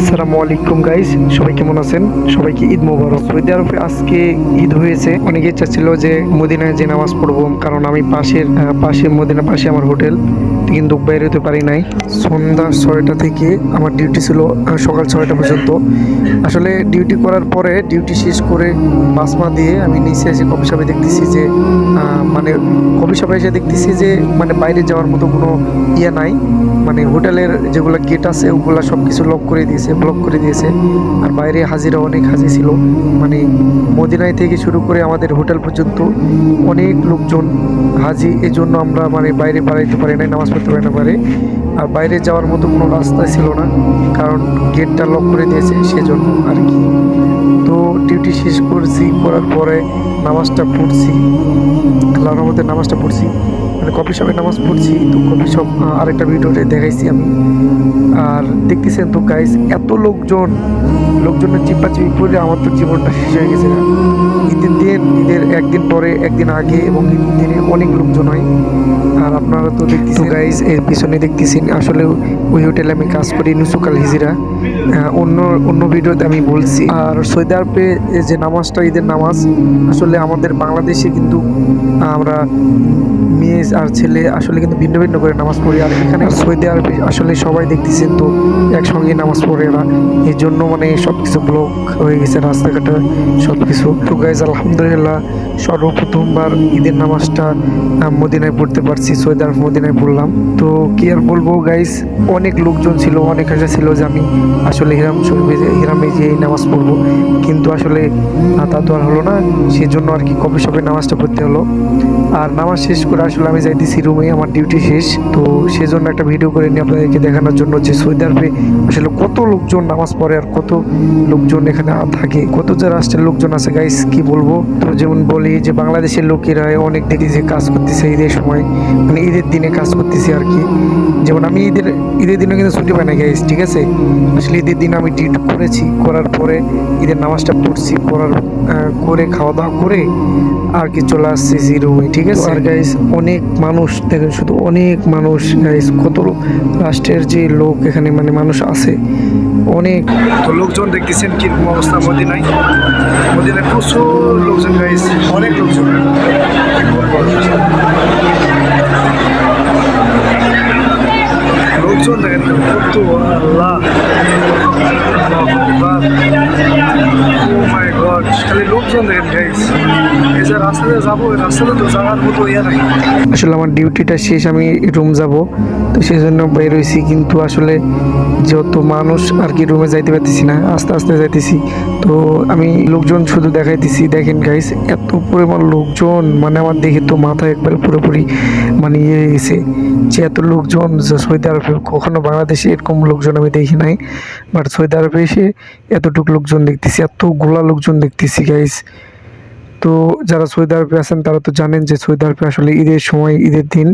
আসসালামু আলাইকুম গাইস সবাই কেমন আছেন? সবাইকে ঈদ মোবারক। সৌদি আরবে আজকে ঈদ হয়েছে। অনেকে চাচ্ছিল যে মদিনায় যে নামাজ পড়ব, কারণ আমি পাশের পাশে মদিনা পাশে আমার হোটেল। কিন্তু বাইরে হতে পারি নাই। সন্ধ্যা ছয়টা থেকে আমার ডিউটি ছিল সকাল ছয়টা পর্যন্ত। আসলে ডিউটি করার পরে ডিউটি শেষ করে বাসমা দিয়ে আমি নিচে এসে কফি শপে দেখতেছি যে মানে কফি শপে এসে দেখতেছি যে মানে বাইরে যাওয়ার মতো কোনো ইয়ে নাই। মানে হোটেলের যেগুলো গেট আছে, ওগুলো সব কিছু লক করে দিয়েছে। ব্লক করে দিয়েছে। আর বাইরে হাজিরা অনেক হাজি ছিল। মানে মদিনায় থেকে শুরু করে আমাদের হোটেল পর্যন্ত অনেক লোকজন হাজি। এই জন্য আমরা মানে বাইরে বাড়াইতে পারি না নামাজ পড়তে পারি না পারে আর বাইরে যাওয়ার মতো কোনো রাস্তা ছিল না, কারণ গেটটা লক করে দিয়েছে সেজন্য আর কি। তো ডিউটি শেষ করছি, করার পরে নামাজটা পড়ছি। আল্লাহর রহমতে নামাজটা পড়ছি। মানে কফি শপে নামাজ পড়ছি, তো কফি শপ আরেকটা ভিডিওতে দেখাইছি আমি। আর দেখতেছেন তো গাইস এত লোকজন, লোকজনের চিপাচিপি পড়ে আমার তো জীবনটা শেষ হয়ে গেছে না। ঈদের দিন, ঈদের একদিন পরে, একদিন আগে এবং ঈদের দিনে অনেক লোকজন হয়। আর আপনারা তো দেখতেছেন গাইস এর পিছনে দেখতেছেন, আসলে ওই হোটেলে আমি কাজ করি নুসুকাল হিজিরা অন্য অন্য ভিডিওতে আমি বলছি। আর সৌদি আরবে যে নামাজটা, ঈদের নামাজ, আসলে আমাদের বাংলাদেশে কিন্তু আমরা মেয়ে আর ছেলে আসলে কিন্তু ভিন্ন ভিন্ন করে নামাজ পড়ি। আর এখানে সৌদি আরবে আসলে সবাই দেখতেছেন তো, একসঙ্গে নামাজ পড়ে না এই জন্য মানে সব কিছু ব্লক হয়ে গেছে, রাস্তাঘাটে সব কিছু তো গাইজ আলহামদুলিল্লাহ সর্বপ্রথমবার ঈদের নামাজটা মদিনায় পড়তে পারছি সৌদি আরব মদিনায় পড়লাম। তো কি আর বলব গাইস অনেক লোকজন ছিল, অনেক আশা ছিল যে আমি আসলে হিরাম শরীফে হিরামে যে নামাজ পড়ব। কিন্তু আসলে তা তো আর হলো না। সেই জন্য আর কি কফি শপে নামাজটা পড়তে হলো। আর নামাজ শেষ করে আসলে আমি যাইতেছি রুমে আমার ডিউটি শেষ। তো সেজন্য একটা ভিডিও করে নিই আপনাদেরকে দেখানোর জন্য যে সৌদি আরবে আসলে কত লোকজন নামাজ পড়ে আর কত লোকজন এখানে থাকে, কত যে রাষ্ট্রের লোকজন আছে গাইস কি বলব? তো যেমন বলি যে বাংলাদেশের লোকেরা অনেক দেখি যে কাজ করতেছে ঈদের সময় মানে ঈদের দিনে কাজ করতেছে আর কি। যেমন আমি ঈদের ঈদের দিনে কিন্তু ছুটি পাই না গাইস ঠিক আছে? আসলে ঈদের দিন আমি ডিউটি করেছি করার পরে ঈদের নামাজটা পড়ছি পড়ার করে খাওয়া দাওয়া করে আর কি চলে আসছি রুমে ঠিক আছে? আর গাইস অনেক মানুষ দেখেন শুধু অনেক মানুষ গাইস কত রাষ্ট্রের যে লোক এখানে মানে মানুষ আছে অনেক। তো লোকজন দেখতেছেন কীরকম অবস্থা মদিনায়? মদিনায় প্রচুর লোকজন গাইছে অনেক লোকজন দেখেন কত নাই। আসলে আমার ডিউটিটা শেষ, আমি রুম যাব। তো সেই জন্য বের হয়েছি, কিন্তু আসলে যত মানুষ আর কি রুমে যাইতে পারতেছি না, আস্তে আস্তে যাইতেছি। তো আমি লোকজন শুধু দেখাইতেছি, দেখেন গাইস এত পরিমাণ লোকজন মানে আমার দেখে তো মাথা একবার পুরোপুরি মানে ইয়ে হয়ে গেছে যে এত লোকজন সৌদি আরবে কখনো বাংলাদেশে এরকম লোকজন আমি দেখি নাই বাট সৌদি আরবে এসে এতটুকু লোকজন দেখতেছি এত গোলা লোকজন দেখতেছি গাইস তো যারা সৌদি আরবে আছেন, তারা তো জানেন যে সৌদি আরবে আসলে ঈদের সময়, ঈদের দিন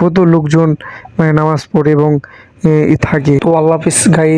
কত লোকজন মানে নামাজ পড়ে এবং থাকে। তো আল্লাহ হাফিজ গাই